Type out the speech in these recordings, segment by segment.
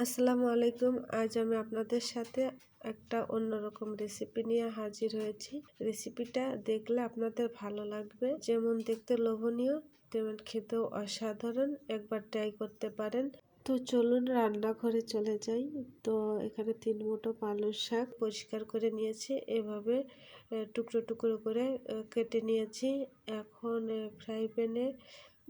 আসসালামু আলাইকুম। আজ আমি আপনাদের সাথে একটা অন্যরকম রেসিপি নিয়ে হাজির হয়েছি। রেসিপিটা দেখলে আপনাদের ভালো লাগবে। যেমন দেখতে লোভনীয়, তেমন খেতেও অসাধারণ। একবার ট্রাই করতে পারেন। তো চলুন রান্নাঘরে চলে যাই। তো এখানে তিন মুঠো পালং শাক পরিষ্কার করে নিয়েছি। এভাবে টুকরো টুকরো করে কেটে নিয়েছি। এখন ফ্রাই প্যানে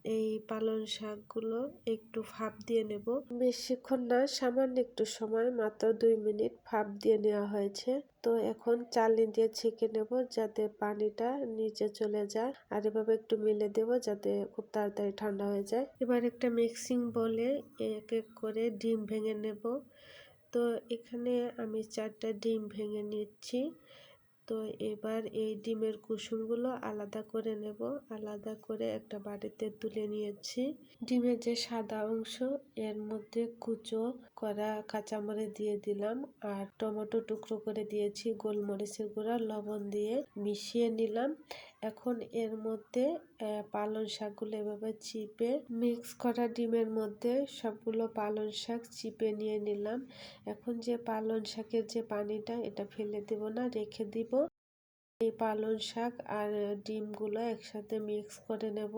এই পালং শাকগুলো একটু ভাপ দিয়ে নেব। বেশিক্ষণ না, সামান্য একটু সময়, মাত্র দুই মিনিট ভাপ দিয়ে নেওয়া হয়েছে। তো এখন চালনি দিয়ে ছেঁকে নেব যাতে পানিটা নিচে চলে যায়। আর এভাবে একটু মিলে দেব যাতে খুব তাড়াতাড়ি ঠান্ডা হয়ে যায়। এবার একটা মিক্সিং বলে এক এক করে ডিম ভেঙে নেব। তো এখানে আমি চারটা ডিম ভেঙে নিচ্ছি। তো এবার এই ডিমের কুসুমগুলো আলাদা করে নেব। আলাদা করে একটা বাড়িতে তুলে নিয়েছি। ডিমের যে সাদা অংশ, এর মধ্যে কুচো করা কাঁচামরিচ দিয়ে দিলাম আর টমেটো টুকরো করে দিয়েছি। গোলমরিচের গুঁড়া, লবণ দিয়ে মিশিয়ে নিলাম। এখন এর মধ্যে পালং শাকগুলো এভাবে চিপে মিক্স করা ডিমের মধ্যে সবগুলো পালং শাক চিপে নিয়ে নিলাম। এখন যে পালং শাকের যে পানিটা, এটা ফেলে দেব না, রেখে দিব। এই পালং শাক আর ডিমগুলো একসাথে মিক্স করে নেব।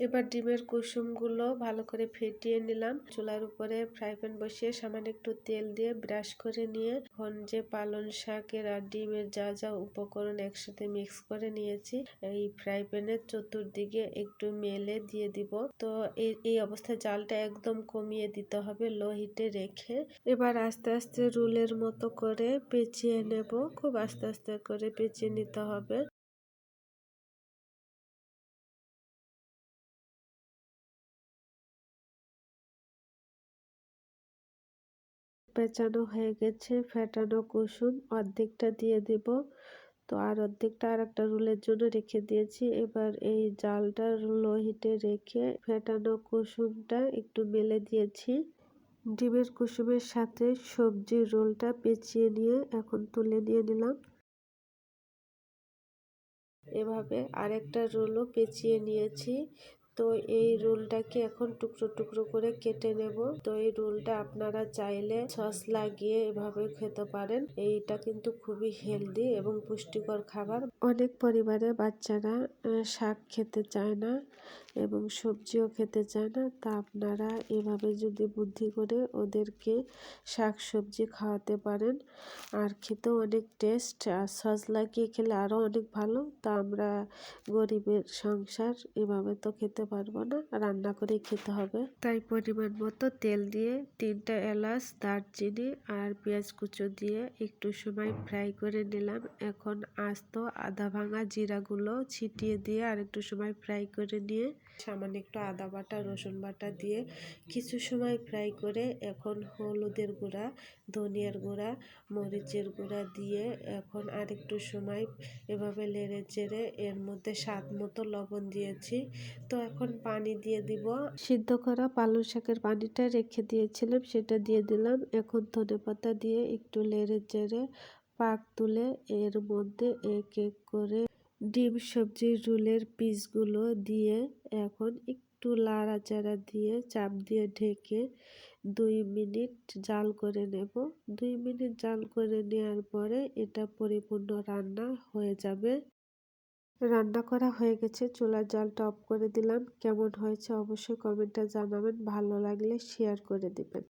এবার ডিমের কুসুমগুলো ভালো করে ফেটিয়ে নিলাম। চুলার উপরে ফ্রাই প্যান বসিয়ে সামান্য একটু তেল দিয়ে ব্রাশ করে নিয়ে এখন যে পালং শাকের আর ডিমের যা যা উপকরণ একসাথে মিক্স করে নিয়েছি, এই ফ্রাই প্যানের চতুর্দিকে একটু মেলে দিয়ে দিব। তো এই অবস্থায় জালটা একদম কমিয়ে দিতে হবে লো হিটে রেখে। এবার আস্তে আস্তে রুলের মতো করে পেঁচিয়ে নেব। খুব আস্তে আস্তে করে পেঁচিয়ে নিতে হবে। পেঁচানো হয়ে গেছে, ফেটানো কুসুম, অর্ধেকটা দিয়ে দেব। তো আর অর্ধেকটা আর একটা রুলের জন্য রেখে দিয়েছি। এবার এই জালটা লো হিটে রেখে ফেটানো কুসুমটা একটু মেলে দিয়েছি। ডিমের কুসুমের সাথে সবজির রোলটা পেঁচিয়ে নিয়ে এখন তুলে নিয়ে নিলাম। এভাবে আরেকটা রোলও পেঁচিয়ে নিয়েছি। তো এই রোলটাকে এখন টুকরো টুকরো করে কেটে নেব। তো এই রোলটা আপনারা চাইলে সস লাগিয়ে এভাবে খেতে পারেন। এইটা কিন্তু খুবই হেলদি এবং পুষ্টিকর খাবার। অনেক পরিবারে বাচ্চারা শাক খেতে চায় না। এবং সবজিও খেতে চায় না, তা আপনারা এভাবে যদি বুদ্ধি করে ওদেরকে শাক সবজি খাওয়াতে পারেন। আর খেতেও অনেক টেস্ট আর সস লাগিয়ে খেলে আরও অনেক ভালো। তা আমরা গরিবের সংসার, এভাবে তো খেতে পারব না, রান্না করে খেতে হবে। তাই পরিমাণ মতো তেল দিয়ে তিনটা এলাচ, দারচিনি আর পেঁয়াজ কুচো দিয়ে একটু সময় ফ্রাই করে নিলাম। এখন আস্ত আদা ভাঙা জিরাগুলো ছিটিয়ে দিয়ে আর একটু সময় ফ্রাই করে নিয়ে সামান্য একটু আদা বাটা, রসুন বাটা দিয়ে কিছু সময় ফ্রাই করে এখন হলুদের গুঁড়া, ধনিয়ার গুঁড়া, মরিচের গুঁড়া দিয়ে এখন আর একটু সময় এভাবে লেড়ে চেড়ে এর মধ্যে স্বাদ মতো লবণ দিয়েছি। তো এখন পানি দিয়ে দিব। সিদ্ধ করা পালং শাকের পানিটা রেখে দিয়েছিলাম, সেটা দিয়ে দিলাম। এখন ধনে পাতা দিয়ে একটু লেড়ে চেড়ে পাক তুলে এর মধ্যে এক এক করে ডিম সবজির রুলের পিসগুলো দিয়ে এখন একটু লাড়াচাড়া দিয়ে চাপ দিয়ে ঢেকে দুই মিনিট জাল করে নেব। দুই মিনিট জাল করে নেওয়ার পরে এটা পরিপূর্ণ রান্না হয়ে যাবে। রান্না করা হয়ে গেছে, চুলার জালটা অফ করে দিলাম। কেমন হয়েছে অবশ্যই কমেন্টে জানাবেন, ভালো লাগলে শেয়ার করে দিবেন।